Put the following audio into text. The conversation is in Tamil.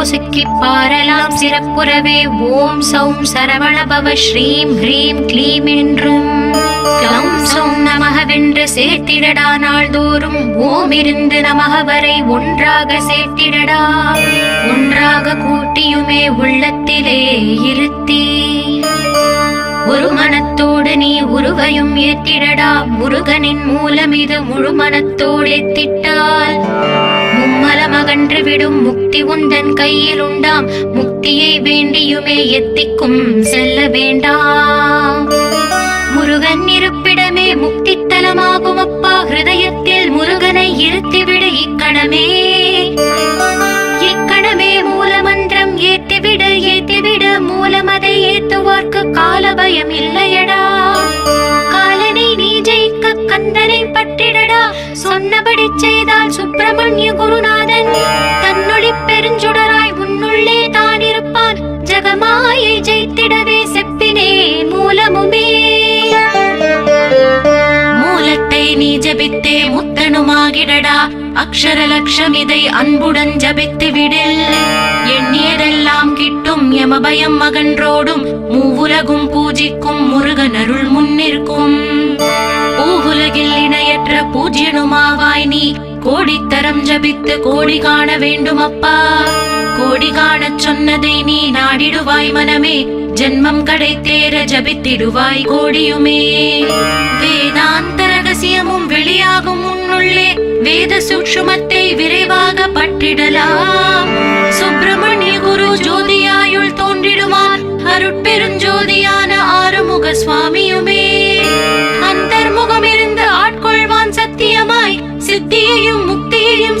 பொசுக்கி பாரலாம் சிறப்புறவே ஓம் சௌம் சரவணபவ ஸ்ரீம் ஹ்ரீம் க்ளீம் என்றும். க்ளௌம் சௌம் நமகவென்று சேர்த்திடடா நாள்தோறும் ஓம் இருந்து நமக வரை ஒன்றாக சேர்த்திடடா. ஒன்றாக கூட்டியுமே உள்ளத்திலே இருத்தி. ஒரு மனத்தோடு நீ உருவையும் ஏற்றிடடா முருகனின் மூலம் இது முழு மனத்தோடு ஏத்திட்டால் மும்மலமகன்று முக்தி உந்தன் கையில் உண்டாம் முக்தியை வேண்டியுமே எத்திக்கும் செல்ல வேண்டாம். முருகன் இருப்பிடமே முக்தி தலமாகும் அப்பா ஹிருதயத்தில் முருகனை இருத்திவிடு இக்கணமே. இக்கணமே மூலமந்திரம் ஏத்திவிடு ஏத்திவிடு. மூலமதை ஏத்துவார்க்கு கால பயம் இல்லையடா. காலனை நீ ஜெயிக்க கந்தனை பற்றிடடா. சொன்னபடி செய்தால் சுப்பிரமணிய குருநாதன் ஜகமாயை செப்பினே மூலமுமே. மூலத்தை நீ ஜபித்தே முத்தனுமாகிடடா. அக்ஷர லட்சம் இதை அன்புடன் ஜபித்து விடில். எண்ணியதெல்லாம் கிட்டும் யமபயம் மகன்றோடும் மூவுலகும் பூஜிக்கும் முருகன் அருள் முன்னிற்கும். பூவுலகில் இணையற்ற பூஜ்யனுமாவாய் நீ கோடித்தரம் ஜபித்து கோடி காண வேண்டும் அப்பா கோடி காணச் சொன்னதை நீ நாடிடுவாய் மனமே. ஜென்மம் கடை தேர ஜபித்திடுவாய் கோடியுமே. வேதாந்த ரகசியமும் வெளியாகும் உன்னுள்ளே. வேத சூக்ஷுமத்தை விரைவாக பற்றிடலாம். சுப்பிரமணிய குரு ஜோதியாயுள் தோன்றிடுவார். அருட்பெருஞ்சோதியான ஆறுமுக சுவாமியுமே. அந்தர்முகம் இருந்து ஆட்கொள்வான் சத்தியமாய். சித்தியையும் முக்தியையும்